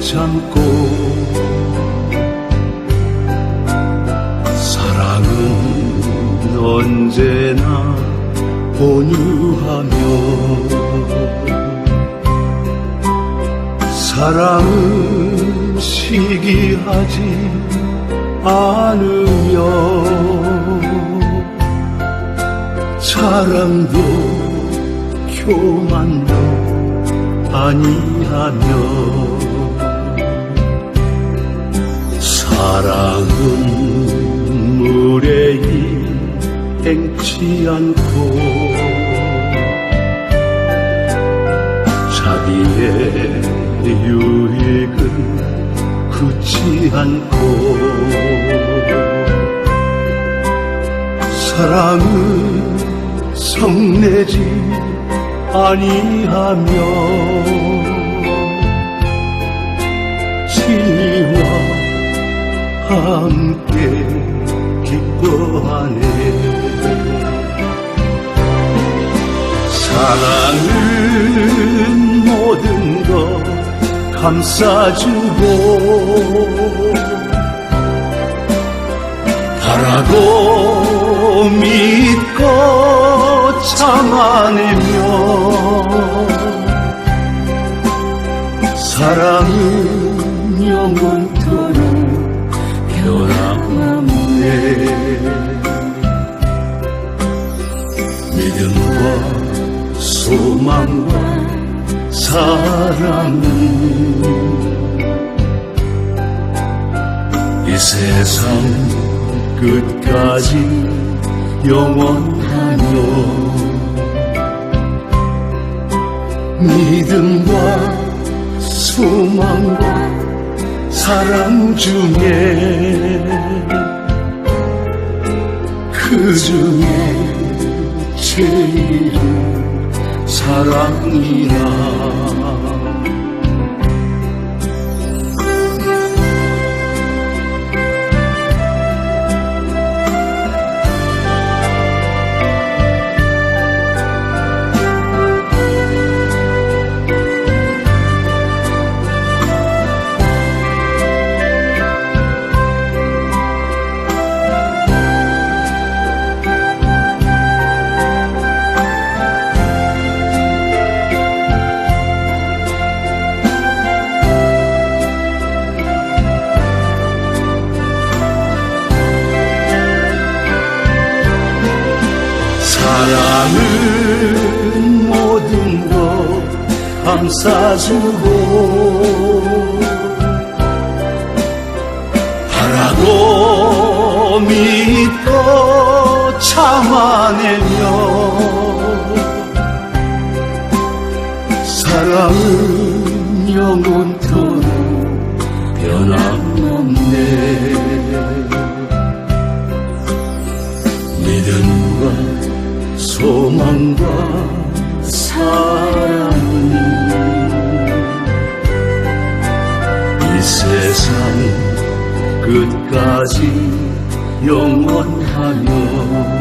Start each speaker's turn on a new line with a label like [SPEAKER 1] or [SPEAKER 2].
[SPEAKER 1] 참고 사랑은 언제나 온유하며 사랑은 시기하지 않으며 사랑도 교만도 아니하며 사랑은 무례히 행치 않고 자기의 유익은 굳지 않고 사랑은 성내지 아니하며 진이와 함께 기뻐하네. 사랑은 모든 것 감싸주고 참아내며 사랑은 영원토록 변함없네. 믿음과 소망과 사랑은 이 세상 끝까지 영원하며 믿음과 소망과 사랑 중에 그 중에 제일 사랑이라 사랑은 모든 것 감싸주고 바라고 믿고 참아내며 사랑은 영원토록 변함없네. 믿음과 소망과 사랑은 이 세상 끝까지 영원하며